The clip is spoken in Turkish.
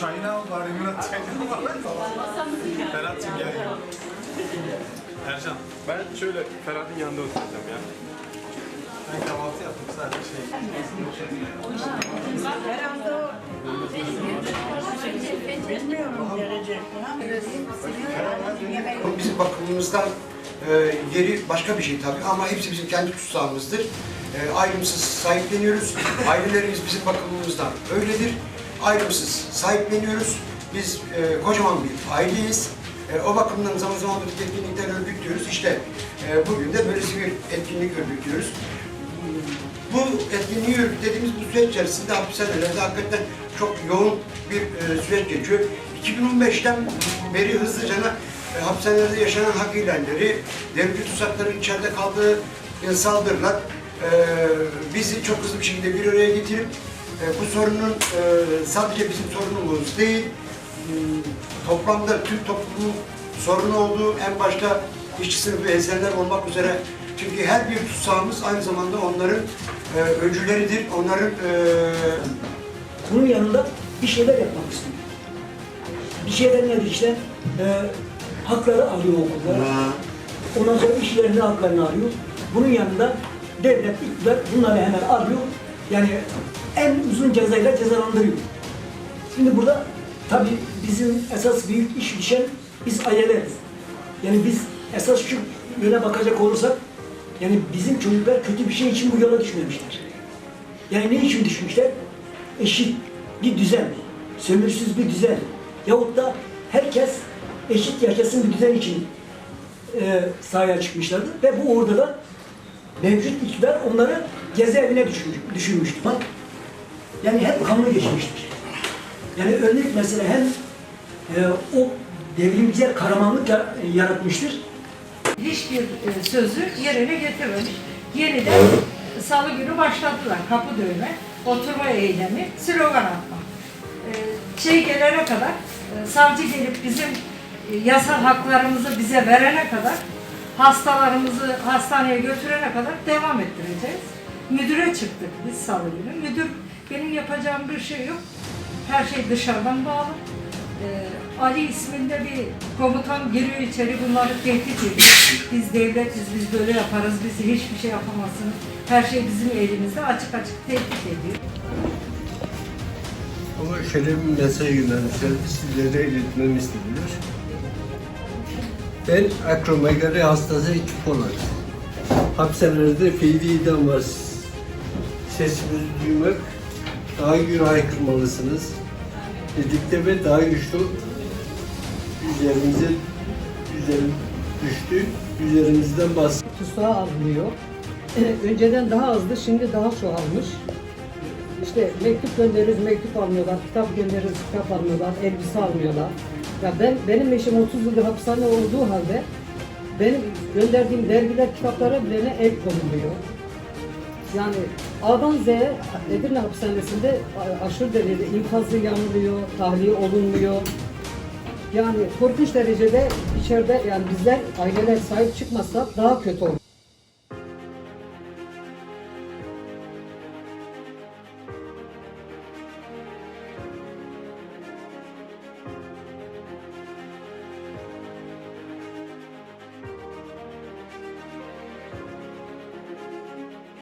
Çayını al bari Murat çayını al. Ferhat'cığım gel ya. Ercan. Ben şöyle Ferhat'ın yanında oturacağım ya. Ben kahvaltı yaptım sadece şey. Bu bizim bakımımızdan e, yeri başka bir şey tabii ama hepsi bizim kendi tutsağımızdır. E, ayrımsız sahipleniyoruz. Ailelerimiz bizim bakımımızdan öyledir. Ayrımsız sahipleniyoruz. Biz e, kocaman bir aileyiz. E, o bakımdan zaman zaman bu etkinlikler örgütlüyoruz. İşte e, bugün de böylesi bir etkinlik örgütlüyoruz. Bu etkinliği örgütlediğimiz bu süreç içerisinde hapishanelerde hakikaten çok yoğun bir e, süreç geçiyor. 2015'ten beri hızlıca e, hapishanelerde yaşanan hak ihlalleri, devlet tutsakların içeride kaldığı e, saldırılar e, bizi çok hızlı bir şekilde bir araya getirip bu sorunun e, sadece bizim sorunumuz değil, m, toplamda tüm toplumun sorunu olduğu en başta işçi sınıfı eserler olmak üzere çünkü her bir tutsağımız aynı zamanda onların e, öncüleridir, onların e, Bunun yanında bir şeyler yapmak istiyor. Bir şeyler nedir işte? E, hakları alıyor okullar. Ondan sonra işlerini haklarını alıyor. Bunun yanında devlet, iktidar bunları hemen alıyor. Yani en uzun cezayla cezalandırıyor. Şimdi burada tabii bizim esas büyük iş düşen biz aileleriz. Yani biz esas şu yöne bakacak olursak yani bizim çocuklar kötü bir şey için bu yola düşmemişler. Yani ne için düşmüşler? Eşit bir düzen, sömürsüz bir düzen. Yahut da herkes eşit yaşasın bir düzen için e, sahaya çıkmışlardı. Ve bu orada da mevcut iktidar onları cezaevine düşür, düşürmüştü. Bak, yani hep kanunu geçmiştir. Yani örnek mesela hem e, o devrimciler kahramanlık ya- yaratmıştır. hiçbir e, sözü yerine getirmemiş. Yeniden salı günü başladılar. Kapı dövme, oturma eylemi, slogan atma. E, Şey gelene kadar, e, savcı gelip bizim e, yasal haklarımızı bize verene kadar, hastalarımızı hastaneye götürene kadar devam ettireceğiz. Müdüre çıktık biz salı günü. Müdür, benim yapacağım bir şey yok. Her şey dışarıdan bağlı. Ee, Ali isminde bir komutan giriyor içeri bunları tehdit ediyor. Biz devletiz, biz böyle yaparız, biz hiçbir şey yapamazsınız. Her şey bizim elimizde açık açık tehdit ediyor. Ama şöyle mesaj yönelmişler, sizlere iletmemi istediler. Ben akromegali hastası ekip olarak hapishanelerde fiili idam var. Sesimizi duymak, daha güçlü haykırmalısınız. Dedikte ve daha güçlü üzerimize üzerim düştü. Üzerimizden bastı. tutsağı alınıyor. Önceden daha azdı, şimdi daha çoğalmış. İşte mektup göndeririz, mektup almıyorlar, kitap göndeririz, kitap almıyorlar, elbise almıyorlar. Ya ben benim eşim 30 yıldır hapishane olduğu halde benim gönderdiğim dergiler, kitaplara bile el konuluyor. Yani A'dan Z'ye Edirne hapishanesinde aşırı derecede infazı yanılıyor, tahliye olunmuyor. Yani korkunç derecede içeride yani bizler aileler sahip çıkmazsak daha kötü olur.